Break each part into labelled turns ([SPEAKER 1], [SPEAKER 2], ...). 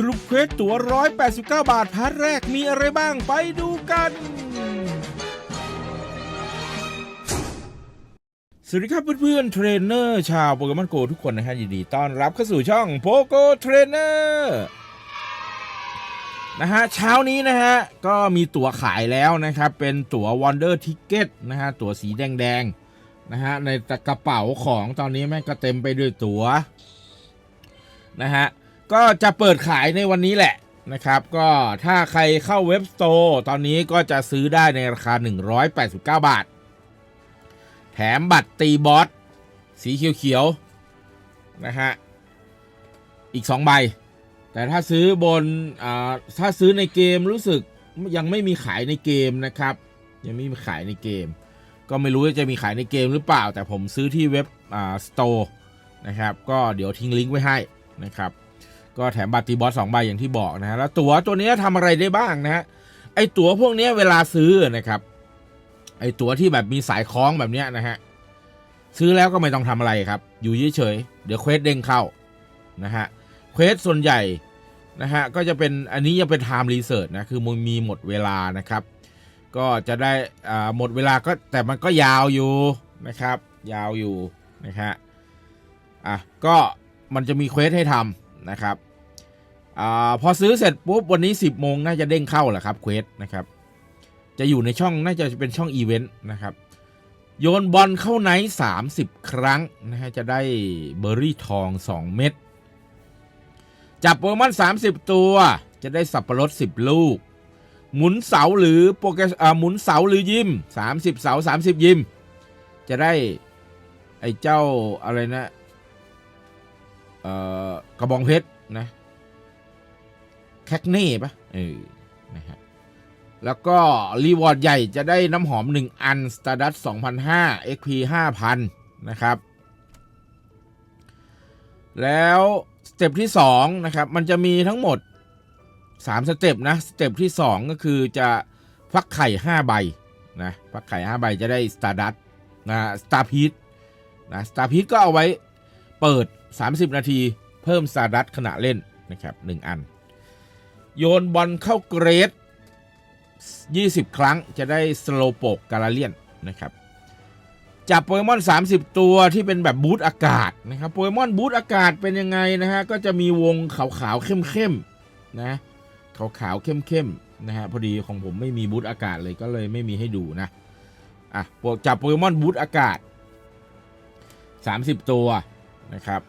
[SPEAKER 1] สรุปเควสตั๋ว 189 บาทพาร์ทแรกมีอะไรบ้างไปดูกัน สวัสดีครับเพื่อนๆเทรนเนอร์ชาวโปเกมอนโกทุกคนนะฮะยินดีต้อนรับเข้าสู่ช่องโปโกเทรนเนอร์นะฮะเช้านี้นะฮะ ก็มีตั๋วขายแล้วนะครับ เป็นตั๋ว Wonder Ticket นะฮะ ตั๋วสีแดงๆนะฮะ ในกระเป๋าของตอนนี้แม่งก็เต็มไปด้วยตั๋วนะฮะ ก็จะเปิดขายในวันนี้แหละนะครับ ก็ถ้าใครเข้าเว็บสโตร์ตอนนี้ก็จะซื้อได้ในราคา 189 บาท แถมบัตรตีบอสสีเขียวๆนะฮะ อีก 2 ใบ แต่ถ้าซื้อบนอถ้าซื้อในเกมรู้สึกยังไม่มีขายในเกมนะครับ ยังไม่มีขายในเกม ก็ไม่รู้ว่าจะมีขายในเกมหรือเปล่า แต่ผมซื้อที่เว็บสโตร์นะครับ ก็เดี๋ยวทิ้งลิงก์ไว้ให้นะครับ ก็แถมบัตรตีบอสสองใบอย่างที่บอกนะฮะแล้วตั๋วตัวนี้ยทำอะไรได้บ้างนะฮะไอตั๋วพวกนี้เวลาซื้อนะครับ ไอตั๋วที่แบบมีสายคล้องแบบเนี้ยนะฮะซื้อแล้วก็ไม่ต้องทำอะไรครับ อยู่เฉยๆเดี๋ยวเควสเด้งเข้านะฮะเควสส่วนใหญ่นะฮะก็จะเป็นอันนี้ยังเป็น time research นะคือมันมีหมดเวลานะครับ ก็จะได้อ่าหมดเวลาก็แต่มันก็ยาวอยู่นะครับ ยาวอยู่นะฮะอะก็มันจะมีเควสให้ทำนะครับ อาพอซื้อเสร็จปุ๊บวันนี้ 10โมงน่าจะเด้งเข้าแหละครับเควสนะครับ จะอยู่ในช่องน่าจะเป็นช่องอีเวนต์นะครับ โยนบอลเข้าไนท์30ครั้งนะฮะจะได้เบอร์รี่ทอง 2 เม็ดจับโปเกมอน30 ตัว จะได้สับปะรด 10 ลูก หมุนเสาหรือโปเกอ่าหมุนเสาหรือยิม 30 เสา 30 ยิม จะได้ไอ้เจ้าอะไรนะเอ่อกระบองเพชรนะ แคคเน่ปะเออนะฮะแล้วก็ รีวอร์ดใหญ่จะได้น้ำหอม 1 อัน s t a r d u s t 2,500 XP 5,000 นะครับ แล้วสเต็ปที่ 2 นะครับ มันจะมีทั้งหมด 3 สเต็ปนะ สเต็ปที่ 2 ก็คือจะฟักไข่ 5 ใบนะฟักไข่ 5 ใบจะได้ s t a r d u s t นะ s t a r p e a c นะ s t a r p e a c ก็เอาไว้เปิด 30 นาที เพิ่ม s t a r d u s t ขณะเล่นนะครับ 1 อัน โยนบอลเข้าเกรด 20 ครั้งจะได้สโลโปกกาลาเลียนนะครับจับโปเกมอน 30 ตัวที่เป็นแบบบูทอากาศนะครับโปเกมอนบูทอากาศเป็นยังไงนะฮะก็จะมีวงขาวๆเข้มๆนะขาวๆเข้มๆนะฮะพอดีของผมไม่มีบูทอากาศเลยก็เลยไม่มีให้ดูนะอะจับโปเกมอนบูทอากาศ 30 ตัวนะครับ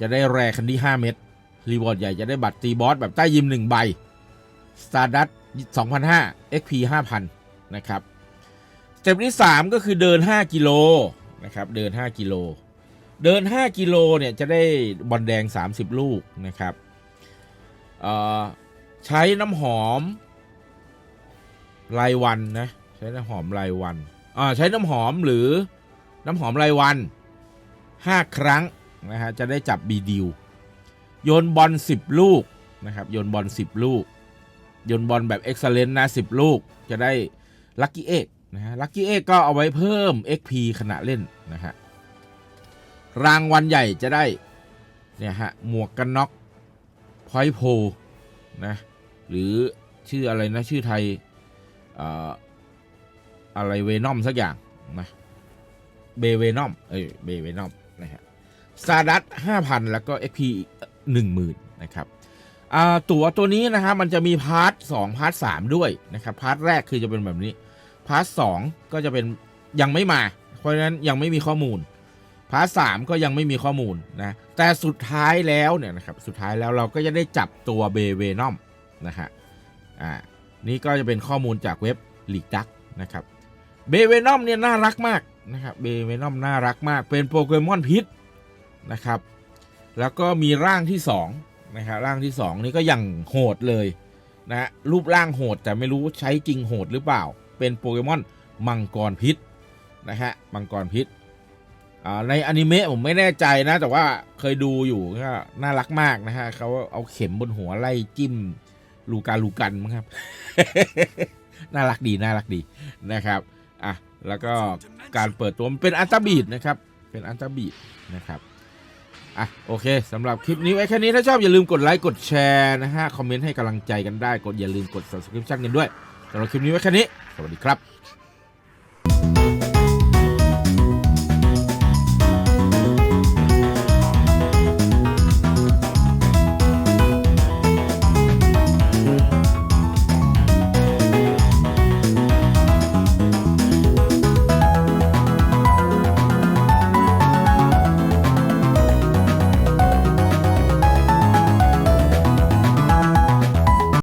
[SPEAKER 1] จะได้แรคันที่ 5 เม็ด รีวอร์ดใหญ่จะได้บัตรตีบอสแบบใต้ยิม1ใบ Stardust 2,500 XP 5,000 นะครับสเต็ปที่ 3 ก็คือเดิน 5 กิโลนะครับเดิน 5 กิโล เดิน 5 กิโลเนี่ยจะได้บอลแดง 30 ลูกนะครับใช้น้ำหอมรายวันนะใช้น้ำหอมรายวันอ่าใช้น้ำหอมหรือน้ำหอมรายวัน 5 ครั้งนะฮะจะได้จับบีดิว โยนบอล10 ลูกนะครับโยนบอล10 ลูก โยนบอลแบบเอ็กซ์เลนต์นะ10 ลูก จะได้ลัคกี้เอ็กนะฮะลัคกี้เอ็กก็เอาไว้เพิ่ม XP ขณะเล่นนะฮะรางวัลใหญ่จะได้เนี่ยฮะหมวกกันน็อกพอยโพนะหรือชื่ออะไรนะชื่อไทยเอ่อะไรเวนอมสักอย่างนะเบเวนอมเออเบเวนอมนะฮะซาดัส5,000แล้วก็ XP อีก10,000นะครับตั๋วตัวนี้นะฮะมันจะมีพาร์ท2พาร์ท3ด้วยนะครับพาร์ทแรกคือจะเป็นแบบนี้พาร์ท2ก็จะเป็นยังไม่มา เพราะฉะนั้นยังไม่มีข้อมูลพาร์ท3ก็ยังไม่มีข้อมูลนะแต่สุดท้ายแล้วเนี่ยนะครับสุดท้ายแล้วเราก็จะได้จับตัวเบเวนอมนะฮะอ่านี่ก็จะเป็นข้อมูลจากเว็บลีกดักนะครับเบเวนอมเนี่ยน่ารักมากนะครับเบเวนอมน่ารักมากเป็นโปเกมอนพิษนะครับ แล้วก็มีร่างที่2นะครับร่างที่ 2 นี่ก็ยังโหดเลยนะรูปร่างโหดแต่ไม่รู้ใช้จริงโหดหรือเปล่า เป็นโปเกมอนมังกรพิษนะฮะมังกรพิษในอนิเมะผมไม่แน่ใจนะ แต่ว่าเคยดูอยู่ก็น่ารักมากนะฮะเขาเอาเข็มบนหัวไล่จิ้มลูกาลูกันมั้งครับ น่ารักดีน่ารักดีนะครับอะแล้วก็การเปิดตัวมันเป็นอันตาบีดนะครับ เป็นอันตาบีดนะครับ อะโอเคสำหรับคลิปนี้ไว้แค่นี้ถ้าชอบอย่าลืมกดไลค์กดแชร์นะฮะคอมเมนต์ให้กำลังใจกันได้กดอย่าลืมกด subscription กันด้วยสำหรับคลิปนี้ไว้แค่นี้ สวัสดีครับ